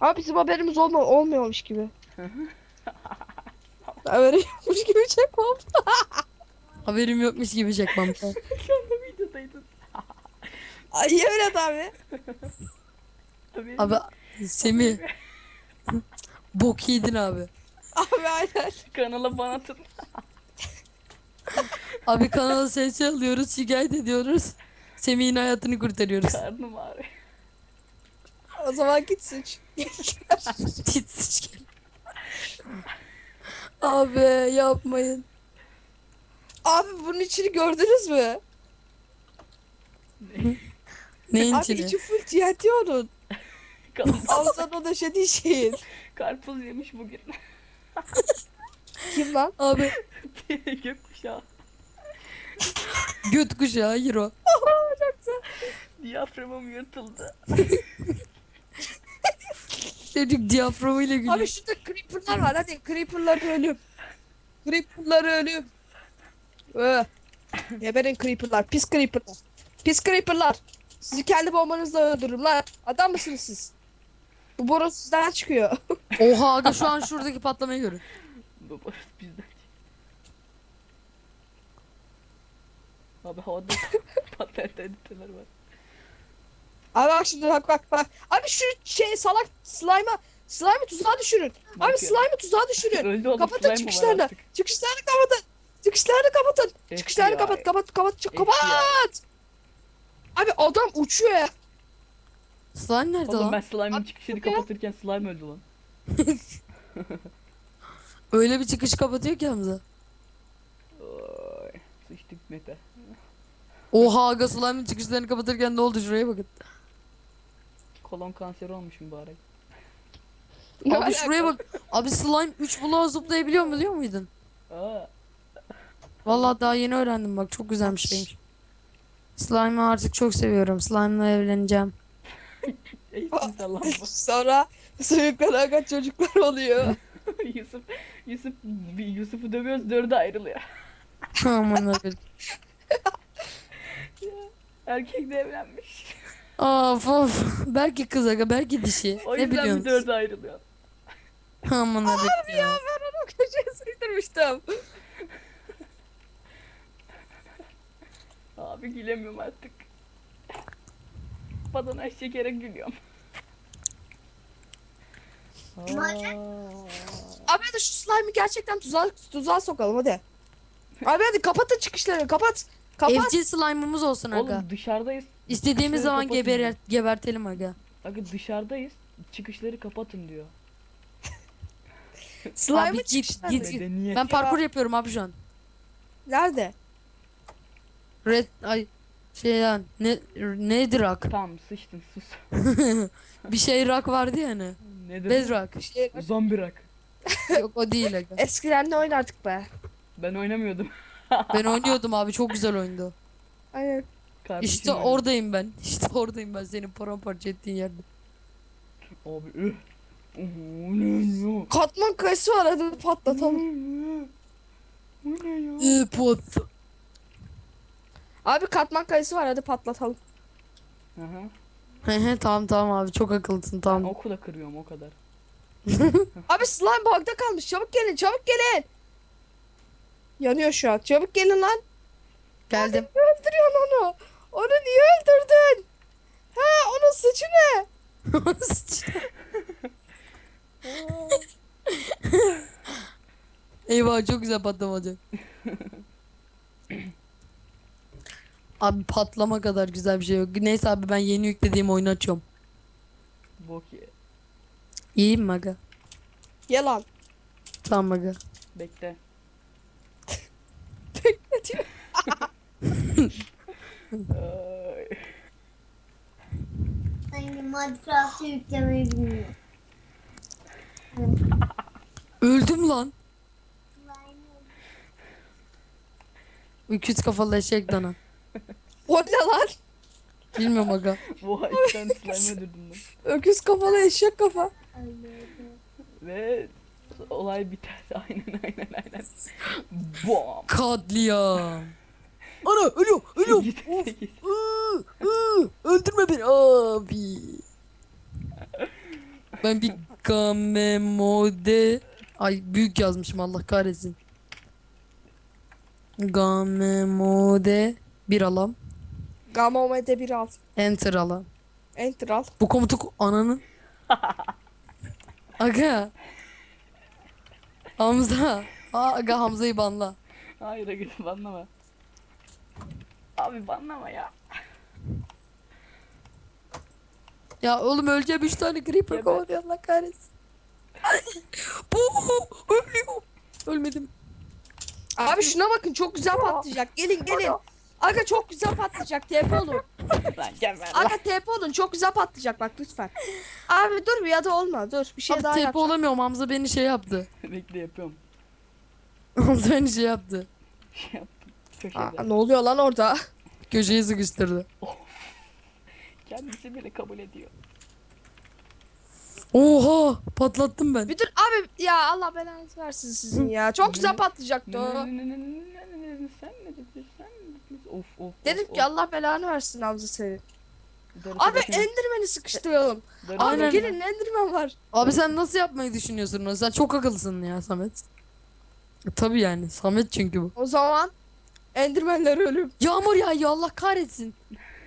Abi bizim haberimiz olma olmuyormuş gibi. Haberi yokmuş gibi çekmem. Haberim yokmuş gibi çekmem. Şu anda videodaydın. Ay öyle abi. Abi Semih bok yedin abi. Abi aynen. Kanala ban atın. Abi kanala ses alıyoruz, şikayet ediyoruz. Semih'in hayatını kurtarıyoruz. Karnım ağrıyor. O zaman git sıç. Git gel. Abi yapmayın. Abi bunun içini gördünüz mü? Neyin Abi içini? içi full TNT onun. Ağzına döşediği şeyin. Karpuz yemiş bugün. Kim lan? Abi Gökkuşağı. göt kuşağı hayır o. Diyaframım yırtıldı. Çocuk diyaframıyla gülüyor. Abi şurada creeper'lar var hadi creeper'ları ölüm. Creeper'ları ölüm. Öh. Geberin creeper'lar pis creeper'lar. Pis creeper'lar. Sizi kendi bombanızla öldürürüm lan. Adam mısınız siz? Bu boru sizden çıkıyor. Oha aga şu an şuradaki patlamayı görün. Baba bizden. Abi havada patlayan tehlikeler var. Abi bak şimdi bak bak bak. Abi şu şey salak slime'a slime'ı tuzağa düşürün. Abi slime'ı tuzağa düşürün. Öldü oğlum Kapatın slime mi var çıkışlarını. artık? Çıkışlarını kapatın. Çıkışlarını kapatın. Çıkışlarını FBI. kapat kapat kapat çık- FBI. kapat. Abi adam uçuyor ya. Slime nerede Oğlum lan? ben slime'ın Abi, çıkışını bu ne? kapatırken slime öldü lan. Öyle bir çıkış kapatıyor ki Hamza. Oy, Sıçtık meta. Oha aga slime'ın çıkışlarını kapatırken ne oldu şuraya bakın. Kolon kanseri olmuş mübarek. Ne Abi alaka? şuraya bak. Abi slime 3 bloğa zıplayabiliyor mu biliyor muydun? Aa, Vallahi daha yeni öğrendim bak çok güzel bir şeymiş. Slime'ı artık çok seviyorum. Slime'la evleneceğim. eğitim sallanma. Sonra aga çocuklar oluyor. Yusuf, Yusuf, bir Yusuf'u dövüyoruz dörde ayrılıyor. Aman abi. Erkek de evlenmiş. Of of. Belki kız aga belki dişi. O ne yüzden bir biliyorsun? dörde ayrılıyor. Aman abi Abi ya. ya ben onu köşeye sıkıştırmıştım. Abi gülemiyorum artık. Badana çekerek gülüyorum. Abi hadi şu slime'ı gerçekten tuzağa, tuzağa sokalım hadi. Abi hadi kapatın çıkışları kapat. Kapat. Evcil slime'ımız olsun aga. Oğlum dışarıdayız. İstediğimiz zaman kapatın geber gebertelim aga. Aga dışarıdayız. Çıkışları kapatın diyor. Slime'ı Abi git, çıkışları. git. Medeniyet. Ben parkur yapıyorum abi şu an. Nerede? Red ay şey lan ne nedir rock? Tamam sıçtın sus. bir şey rock vardı ya hani. Nedir? Bedrock. Şey, Zombi rock. Yok o değil aga. eskiden ne oynardık be? Ben oynamıyordum. Ben oynuyordum abi çok güzel oyundu. Aynen. Kardeşim İşte oynadı. oradayım ben. İşte oradayım ben senin paramparça ettiğin yerde. Abi üh. Oo, ne ya? Katman kayısı var hadi patlatalım. Bu ne ya? Ee, pot. Abi katman kayısı var hadi patlatalım. Hı hı. He he tamam tamam abi çok akıllısın tamam. oku da kırıyorum o kadar. Abi slime bug'da kalmış çabuk gelin çabuk gelin. Yanıyor şu an çabuk gelin lan. Geldim. Öldürüyorsun onu? Onu niye öldürdün? Ha onun saçı ne? Eyvah çok güzel patlama olacak. abi patlama kadar güzel bir şey yok. Neyse abi ben yeni yüklediğim oyunu açıyorum. Bok ye. İyiyim mi aga? Yalan. Tamam aga. Bekle. Ne diyor? Ay. Sanki Minecraft'ı yüklemeyi bilmiyor. Öldüm lan. Öküz kafalı eşek dana. O ne lan? Bilmiyorum aga. İki tane slime öldürdüm. Öküz kafalı eşek kafa. Ve olay biter. Aynen aynen aynen. Bom. Katliam. Ana ölüyor ölüyor. Iı, ıı, öldürme beni abi. Ben bir game mode ay büyük yazmışım Allah kahretsin. Game mode bir alam. Gamma Omega bir al. Enter alam. Enter al. Bu komutu ananın. Aga. Hamza. Aa, aga Hamza'yı banla. Hayır aga banlama. Abi banlama ya. Ya oğlum öleceğim 3 tane creeper Geber. kovalıyor Allah kahretsin. Bu ölüyor. Ölmedim. Abi şuna bakın çok güzel patlayacak. Gelin gelin. Aga çok güzel patlayacak. TP olun. Lan geber lan. Aga TP olun. Çok güzel patlayacak bak lütfen. Abi dur bir ya da olma. Dur bir şey Abi daha TP yapacağım. olamıyorum Hamza beni şey yaptı. Bekle yapıyorum. Hamza beni şey yaptı. Şey yaptım. Köşede. Aa, ne oluyor lan orada? Köşeye sıkıştırdı. Kendisi bile kabul ediyor. Oha patlattım ben. Bir dur abi ya Allah belanızı versin sizin ya. Çok güzel patlayacaktı o. Sen ne dedin? Sen ne dedin? Of of. Dedim of, ki of. Allah belanı versin Hamza senin. Darısı Abi başına- Enderman'i sıkıştıralım. darısı Abi Aynen. gelin Enderman var. Abi sen nasıl yapmayı düşünüyorsun? Sen çok akıllısın ya Samet. Tabii yani Samet çünkü bu. O zaman Enderman'ler ölüm. Yağmur yağıyor Allah kahretsin.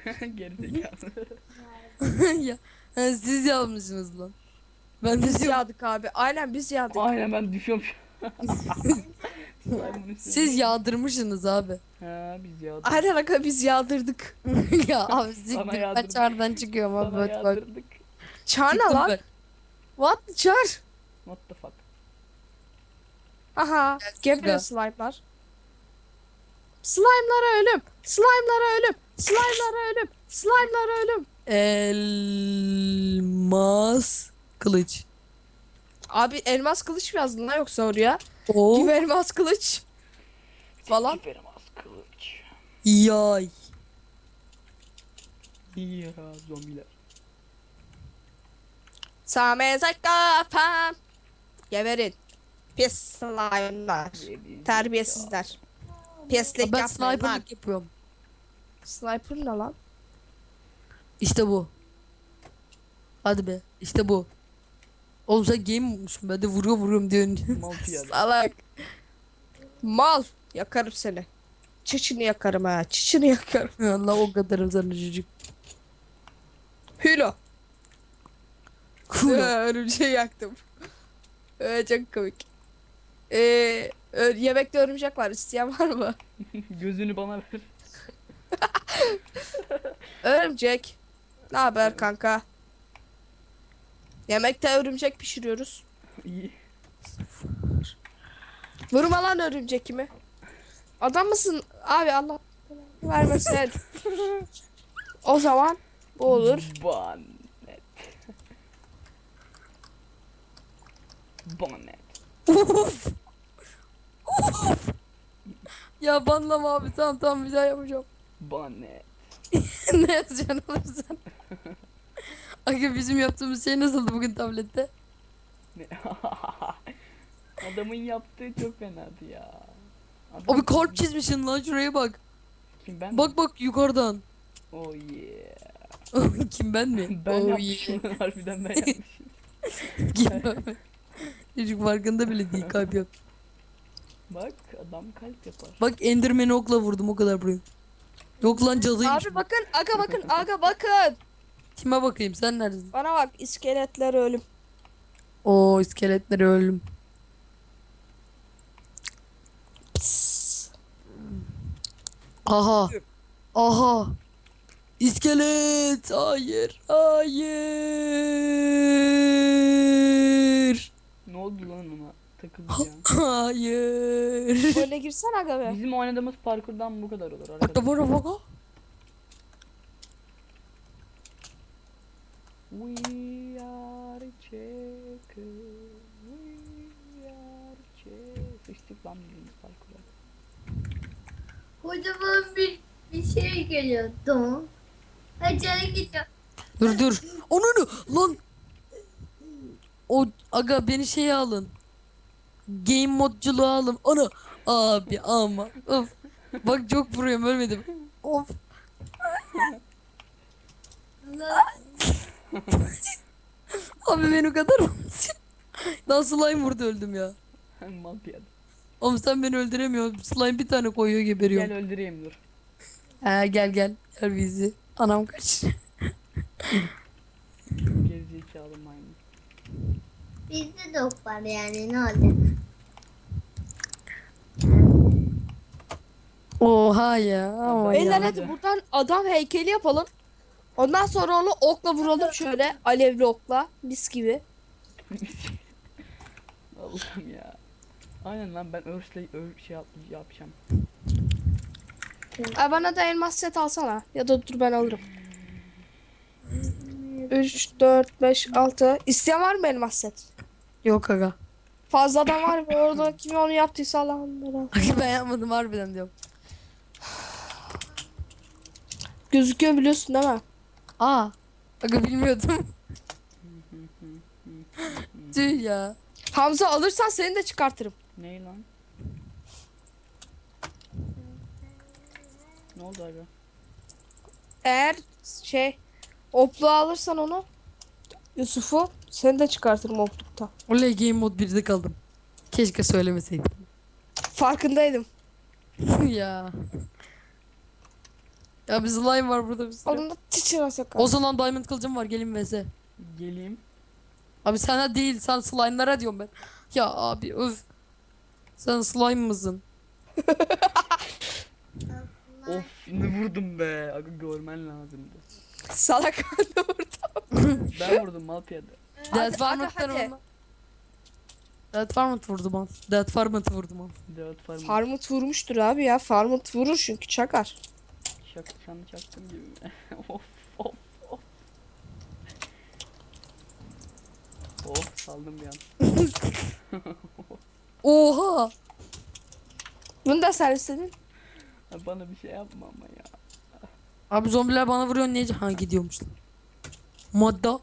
Gerizekalı. ya siz yapmışsınız lan. Ben de Biz yağdık abi. Aynen biz yağdık. Aynen ben düşüyorum siz yağdırmışsınız abi. Ha biz yağdık. Aynen aga biz yağdırdık. ya abi siktir ben çağrıdan çıkıyorum abi Sana yağdırdık. Çağır ne lan? ben. What the çağır? What the fuck. Aha. Gebre güzel. slime'lar. Slime'lara ölüm. Slime'lara ölüm. Slime'lara ölüm. Slime'lara ölüm. Elmas kılıç. Abi elmas kılıç mı yazdın lan yoksa oraya? O Gibi elmas kılıç. Falan. Süperim az kılıç. yay. Ya zombiler. Samezek kafam. Geberin. Pis slime'lar. Terbiyesizler. Pislik ben yapmayın lan. sniperlık yapıyorum. Sniper ne lan? İşte bu. Hadi be işte bu. Oğlum sen game olmuşsun ben de vuruyor vuruyorum diyorsun. Mal piyade. Salak. Mal. Yakarım seni. Çiçini yakarım ha. Çiçini yakarım. Allah o kadarım sana çocuk. Hülo. Cool. Ee, Örümceği yaktım. Ee, çok komik. Ee, ö- yemekte örümcek var. İsteyen var mı? Gözünü bana ver. Örümcek. Ne haber kanka? Yemekte örümcek pişiriyoruz. İyi. Vurma lan örümcek kimi? Adam mısın? Abi Allah vermesin. o zaman bu olur. Bonnet. Bonnet. Uf. Ya banlama abi tamam tamam bir daha yapacağım. Bonnet. ne yazacaksın oğlum sen? Aga bizim yaptığımız şey nasıldı bugün tablette? Ne? Adamın yaptığı çok fenadı ya. Adam O bir kalp çizmişsin lan şuraya bak. Kim ben? Bak bak yukarıdan. Oh yeah. Kim ben mi? Ben Oh, yapmışım. Harbiden ben yapmışım. yeah. Kim ben mi? Çocuk farkında bile değil kalp yap. Bak adam kalp yapar. Bak Enderman'i okla vurdum o kadar buraya. Yok lan cadıymış. Abi bakın aga bakın aga bakın. Kime bakayım sen neredesin? Bana bak iskeletler ölüm. Oo iskeletleri öldüm. Aha. Aha. İskelet. Hayır. Hayır. Ne oldu lan ona? Takıldı ya. Hayır. Böyle girsen aga be. Bizim oynadığımız parkurdan bu kadar olur arkadaşlar. bana bak. We are checker. We are checker. Sıçtık lan bizim parkura. Kocaman bir, bir şey geliyor. Don. Acele gidiyor. Dur dur. Onu lan. O aga beni şeye alın. Game modculuğa alın. Onu abi ama. Of. Bak çok vuruyorum ölmedim. Of. Abi beni o kadar Daha slime vurdu öldüm ya. Mal piyade. Oğlum sen beni öldüremiyorsun. Slime bir tane koyuyor geberiyorum. Gel öldüreyim dur. He gel gel. Gel bizi. Anam kaç. Maymun. Bizde de ok var yani ne olacak? Oha ya. Ama Beyler ya. hadi buradan adam heykeli yapalım. Ondan sonra onu okla vuralım şöyle alevli okla mis gibi. Allah'ım ya. Aynen lan ben örsle ör şey yap, yapacağım. Ay bana da elmas set alsana. Ya da dur ben alırım. 3, 4, 5, 6. İsteyen var mı elmas set? Yok aga. Fazladan var mı? Orada kim onu yaptıysa Allah'ım. Aga ben yapmadım harbiden diyorum. Gözüküyor biliyorsun değil mi? Aa. Aga bilmiyordum. Tüh ya. Hamza alırsan seni de çıkartırım. Ney lan? Ne oldu abi? Eğer şey oplu alırsan onu Yusuf'u seni de çıkartırım oplukta. Oley game mode 1'de kaldım. Keşke söylemeseydim. Farkındaydım. ya. Ya bir slime var burada bir sürü. Da çiçeğine sakal. O zaman diamond kılıcım var gelin vs. Geleyim. Abi sana değil sen slime'lara diyorum ben. Ya abi öf. Sen slime mısın? Of ne vurdum be. Aga görmen lazımdı. Salak anne vurdu. Ben vurdum mal piyade. Hadi. olma. Death Farmant vurdu man. Death Farmant vurdu man. Dört farm. Farmut vurmuştur abi ya. Farmut vurur çünkü çakar. Şak, şan çaktım gibi of of of. Of saldım bir an. Oha. Bunu da sen istedin. Abi Bana bir şey yapma ama ya. Abi zombiler bana vuruyor niye? Ha gidiyormuş. Madda.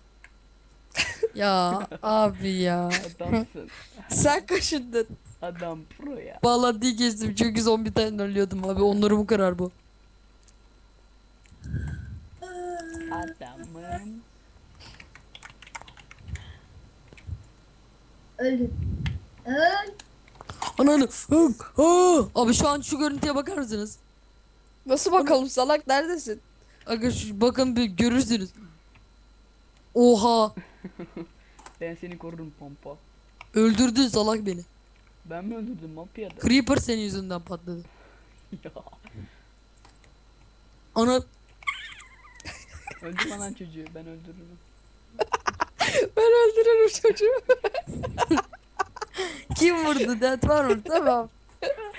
Ya abi ya. Adamsın. Sen kaşındın. Adam pro ya. Bağlantıyı geçtim çünkü zombi tane ölüyordum abi. Onları bu karar bu. Adamım. Ölüm. Öl. Ananı. Hı, hı. Abi şu an şu görüntüye bakar mısınız? Nasıl bakalım salak neredesin? Aga şu, bakın bir görürsünüz. Oha. Ben seni korurum pompa. Öldürdün salak beni. Ben mi öldürdüm mal piyade? Creeper senin yüzünden patladı. ya. Ana Öldürme lan çocuğu ben öldürürüm. Ben öldürürüm çocuğu. kim vurdu? Death var mı? Tamam.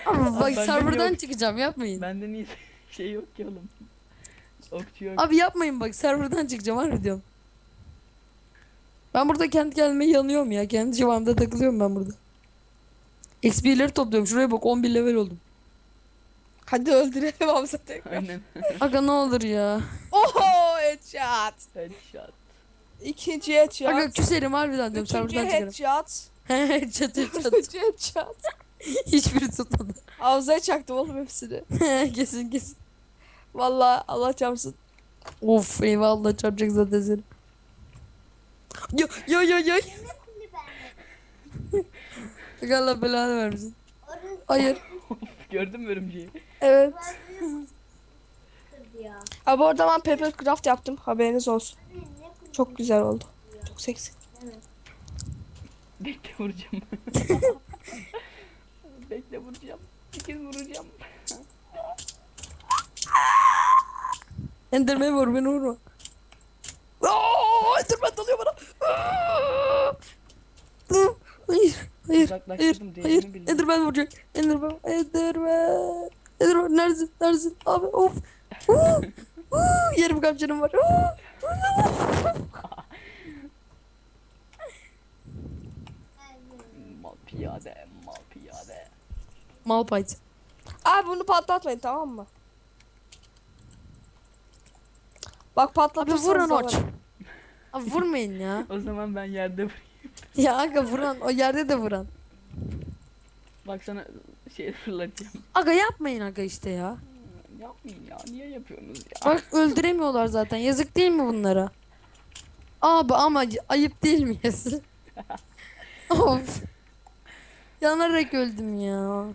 Ama bak bende serverdan yok. çıkacağım yapmayın. Bende niye şey yok ki oğlum. Okçu yok. Abi yapmayın bak serverdan çıkacağım harbi diyorum. Ben burada kendi kendime yanıyorum ya. Kendi civarımda takılıyorum ben burada. XP'leri topluyorum. Şuraya bak 11 level oldum. Hadi öldürelim Hamza tekrar. Aynen. Aga ne olur ya. Oho headshot. Headshot. İkinci headshot. Aga küserim harbiden diyorum Üçüncü serverdan çıkarım. headshot. çat çat. Dördüncü headshot. Hiçbiri tutmadı. Hamza'ya çaktım oğlum hepsini. kesin kesin. Vallahi Allah çarpsın. Of eyvallah çarpacak zaten seni. Yo yo yo yo. Allah belanı vermesin. Hayır. Gördün mü örümceği? Evet. ya. Abi orada ben paper craft yaptım. Haberiniz olsun. Çok güzel oldu. Çok seksi. Bekle vuracağım. Bekle vuracağım. İkiz vuracağım. Enderman vur beni vurma. Aa, Enderman dalıyor bana. Aa! Hayır. Hayır. Hayır. Uzaklaştırdım Hayır. değerini bildim. Enderman vuracak. Enderman. Enderman. Enderman neredesin? Neredesin? Abi of. Huu. Huu. Yerim kamçanım var. Huu. Mal piyade, mal piyade. Malpite. Abi bunu patlatmayın tamam mı? Bak Abi patlatırsanız vuran da aç. var. Abi vurmayın ya. O zaman ben yerde vurayım. Ya aga vuran. O yerde de vuran. Bak sana şey fırlatacağım. Aga yapmayın aga işte ya. Yapmayın ya. Niye yapıyorsunuz ya? Bak öldüremiyorlar zaten. Yazık değil mi bunlara? Abi ama ayıp değil mi yazık? of. Yanarak öldüm ya.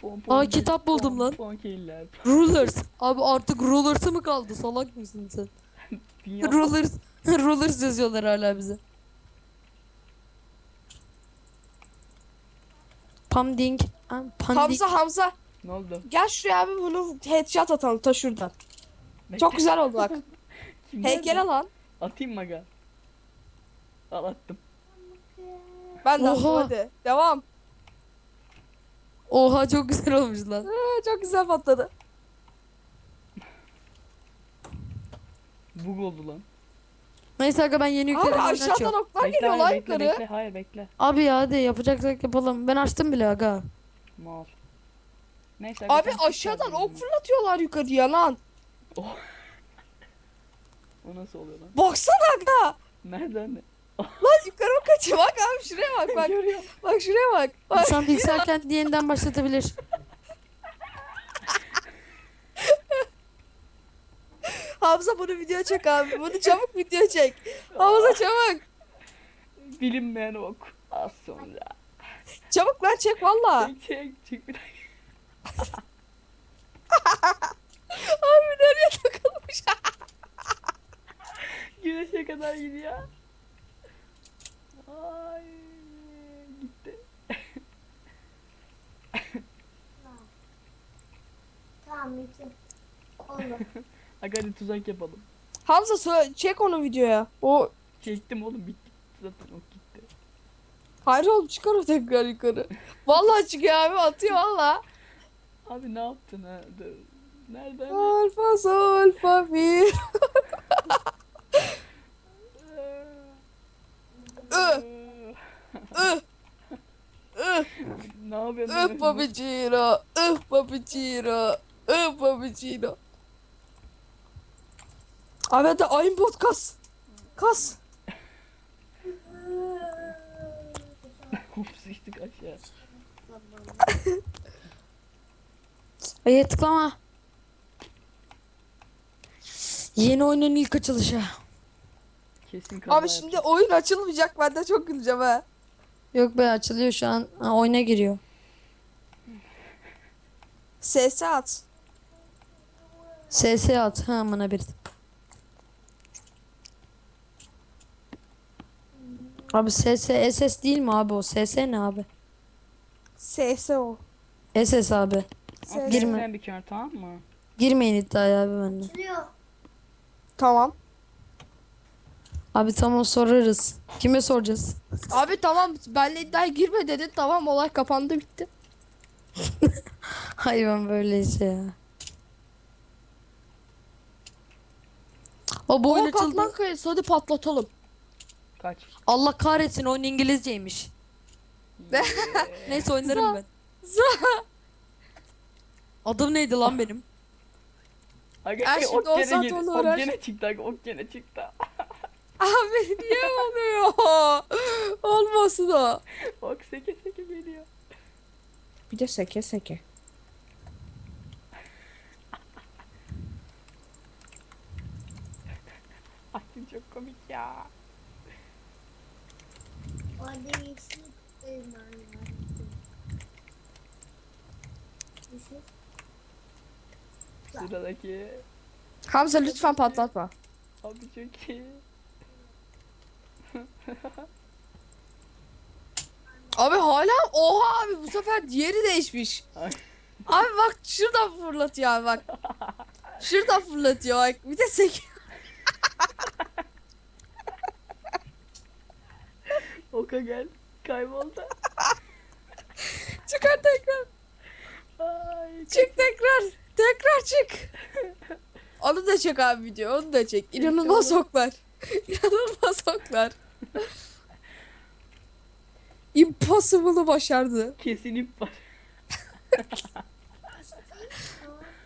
Pom, Aa, kitap buldum lan. Ponkeyler. Rulers. Abi artık rulers'ı mı kaldı? Salak mısın sen? Dünya Rulers. Rulers yazıyorlar hala bize. Pumping. Pumping. Hamza Hamza ne oldu? gel şuraya abi bunu headshot atalım ta şuradan. Çok güzel oldu bak. Kim Heykele nerede? lan. Atayım mı aga? Al attım. Ben de Oha. attım hadi. Devam. Oha çok güzel olmuş lan. Çok güzel patladı. Bug oldu lan. Neyse aga ben yeni Abi yükledim. aşağıdan oklar Bekle geliyor lan hayır bekle yukarı. bekle. Hayır bekle. Abi ya hadi yapacaksak yapalım. Ben açtım bile aga. Mal. Neyse. aga, Abi aşağıdan ok fırlatıyorlar yukarıya lan. O nasıl oluyor lan? Baksana aga. Nereden ne? Lan yukarı ok kaçıyor. Bak abi şuraya bak bak. Görüyorum. Bak şuraya bak. Bak. Şu an bilgisayar kendi yeniden başlatabilir. Hamza bunu video çek abi. Bunu çabuk video çek. Hamza çabuk. Bilinmeyen ok. Az sonra. Çabuk lan çek valla. Çek çek çek bir dakika. Abi nereye takılmış? Güneşe kadar gidiyor. Ay gitti. Tamam bitti. Oldu. Aga hadi tuzak yapalım. Hamza sö- çek onu videoya. O Çektim oğlum bitti. Zaten ok gitti. hayır oğlum çıkar o tekrar yukarı. Vallahi çıkıyor abi atıyor valla. Abi ne yaptın ha? Dur. Nereden? Alfa sol fa bir. Ö. Ih. Ih. ne yapıyorsun? Ih babicino. Ih babicino. Ih babicino. Abi hadi ayın bot kas. Kas. Hop sıçtık aşağı. Hayır tıklama. Yeni oyunun ilk açılışı. Kesin kaza Abi şimdi oyun açılmayacak ben de çok güleceğim ha. Yok be açılıyor şu an. Ha, oyuna giriyor. SS at. SS at. Ha amına bir. Abi SS SS değil mi abi o? SS ne abi? SS o. SS abi. Girme. bir kere tamam mı? Girmeyin iddiaya abi bende. Açılıyor. Tamam. Abi tamam sorarız. Kime soracağız? Abi tamam benle iddiaya girme dedin tamam olay kapandı bitti. Hayvan böyle şey ya. O bu oyun Oha açıldı. kayası hadi patlatalım. Kaç. Allah kahretsin oyun İngilizceymiş. Neyse oynarım ben. Adım neydi lan benim? Aga e, şimdi ok o gene saat girdi. onu Ok gene çıktı aga ok gene çıktı. Abi niye oluyor? Olmasın o. ok seke seke geliyor. Bir de seke seke. Ay çok komik ya. Orada yeşil elman var. Yeşil. Sıradaki. Hamza lütfen patlatma. Abi çok iyi. Abi hala oha abi bu sefer diğeri değişmiş. Abi bak şuradan fırlatıyor abi bak. Şuradan fırlatıyor bak. Bir de seke. Oka gel. Kayboldu. Çıkar tekrar. Ay. Çık tekrar. Tekrar çık. Onu da çek abi video. Onu da çek. İnanılmaz oklar. İnanılmaz oklar. Impossible'ı başardı. Kesin ip var.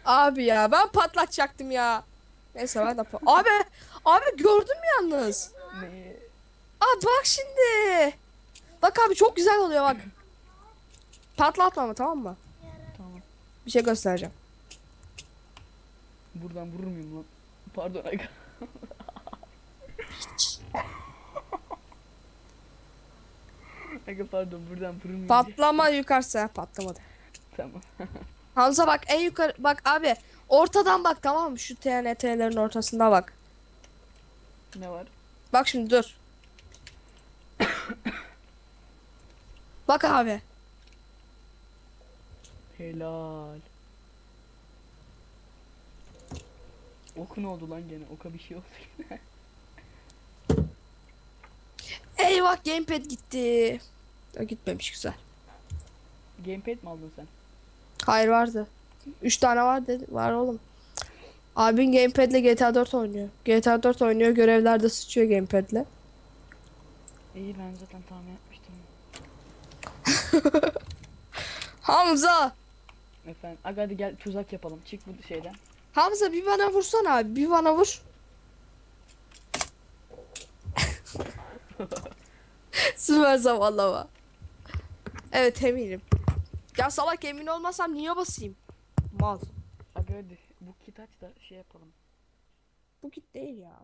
Abi ya ben patlatacaktım ya. Neyse ben de pa- Abi abi gördün mü yalnız? Ne? Aa bak şimdi. Bak abi çok güzel oluyor bak. Patlatma ama tamam mı? Tamam. Bir şey göstereceğim. Buradan vurur muyum lan? Pardon aga. pardon buradan diye. Patlama yukarısı. Patlamadı. Tamam. Hamza bak en yukarı bak abi ortadan bak tamam mı? Şu TNT'lerin ortasında bak. ne var? Bak şimdi dur. bak abi. Helal. Oku ne oldu lan gene? Oka bir şey oldu. Eyvah gamepad gitti. Ya gitmemiş güzel. Gamepad mi aldın sen? Hayır vardı. 3 tane var dedi. Var oğlum. Abin gamepad'le GTA 4 oynuyor. GTA 4 oynuyor görevlerde sıçıyor gamepad'le. İyi ben zaten tahmin etmiştim. Hamza! Efendim aga hadi gel tuzak yapalım. Çık bu şeyden. Hamza bir bana vursana abi. Bir bana vur. Süper zavallama. Evet eminim. Ya salak emin olmasam niye basayım? Mal. Aga hadi bu kit aç da şey yapalım. Bu git değil ya.